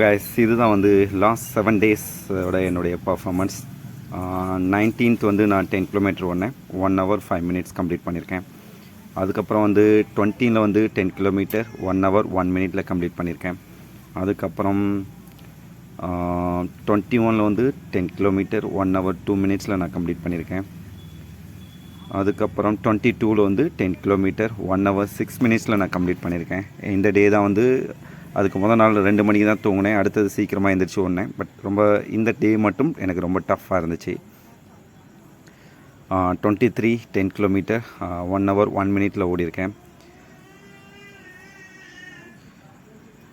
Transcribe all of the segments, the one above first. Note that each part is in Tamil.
கைஸ் இதுதான் வந்து லாஸ்ட் செவன் டேஸோட என்னுடைய பர்ஃபார்மன்ஸ் நைன்டீன்த் வந்து நான் டென் கிலோமீட்டர் ஓடினேன். One hour five minutes complete பண்ணியிருக்கேன். அதுக்கப்புறம் வந்து டுவெண்ட்டீனில் வந்து ten kilometre one hour one மினிட்டில் complete பண்ணியிருக்கேன். அதுக்கப்புறம் டுவெண்ட்டி ஒனில் வந்து ten kilometre one hour two மினிட்ஸில் நான் கம்ப்ளீட் பண்ணியிருக்கேன். அதுக்கப்புறம் டுவெண்ட்டி டூவில் வந்து ten kilometre one hour six மினிட்ஸில் நான் கம்ப்ளீட் பண்ணியிருக்கேன். இந்த டே தான் வந்து அதுக்கு முதல் நாள் ரெண்டு மணிக்கு தான் தூங்கினேன். அடுத்தது சீக்கிரமாக எழுந்திரிச்சு ஓடினேன். பட் ரொம்ப இந்த டே மட்டும் எனக்கு ரொம்ப டஃப்பாக இருந்துச்சு. Twenty three ten kilometre one hour one மினிட்டில் ஓடியிருக்கேன்.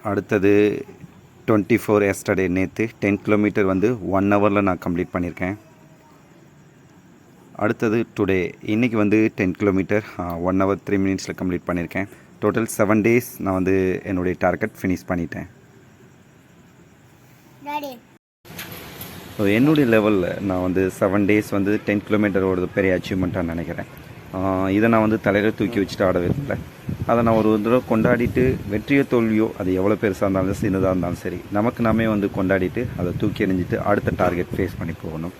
அடுத்தது டுவெண்ட்டி ஃபோர் எஸ்டர்டே நேற்று டென் கிலோமீட்டர் வந்து ஒன் ஹவரில் நான் கம்ப்ளீட் பண்ணியிருக்கேன். அடுத்தது டுடே இன்றைக்கி வந்து ten kilometre one hour three மினிட்ஸில் கம்ப்ளீட் பண்ணியிருக்கேன். டோட்டல் செவன் டேஸ் நான் வந்து என்னுடைய டார்கெட் ஃபினிஷ் பண்ணிட்டேன். டாடி ஸோ என்னுடைய லெவலில் நான் வந்து செவன் டேஸ் வந்து டென் கிலோமீட்டர் ஓடுறது பெரிய அச்சீவ்மெண்ட்டாக நினைக்கிறேன். இதை நான் வந்து தலையில் தூக்கி வச்சுட்டு ஆட விரும்பல அதை நான் ஒரு தடவை கொண்டாடிட்டு வெற்றியோ தோல்வியோ அது எவ்வளோ பெருசாக இருந்தாலும் சின்னதாக இருந்தாலும் சரி நமக்கு நாமே வந்து கொண்டாடிட்டு அதை தூக்கி எறிஞ்சிட்டு அடுத்த டார்கெட் ஃபேஸ் பண்ணி போகணும்.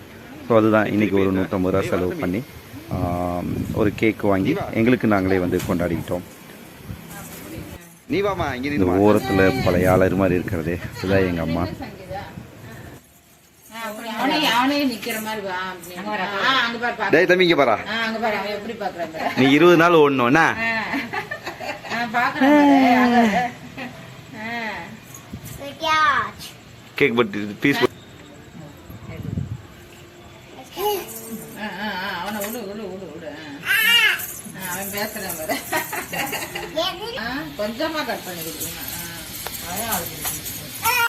ஸோ அதுதான் இன்றைக்கி ஒரு நூற்றம்பது ரூபா செலவு பண்ணி ஒரு கேக் வாங்கி எங்களுக்கு நாங்களே வந்து கொண்டாடிக்கிட்டோம். நீ வாமா இங்க இந்த ஓரத்தில் பழைய ஆளர் மாதிரி இருக்கிறதே. இதுதான் எங்கள் அம்மா. டேய் தம்பி இங்க பாரா. நீ இருபது நாள் ஓடணும்னா கேக் பட் பீஸ் ஆ, ஆ, ஆ, அவனை விடு விடு விடு விடு. ஆ. ஆ, அவன் பேசுறான் கொஞ்சமாக கட் பண்ணி கொடுக்கணும் அதான்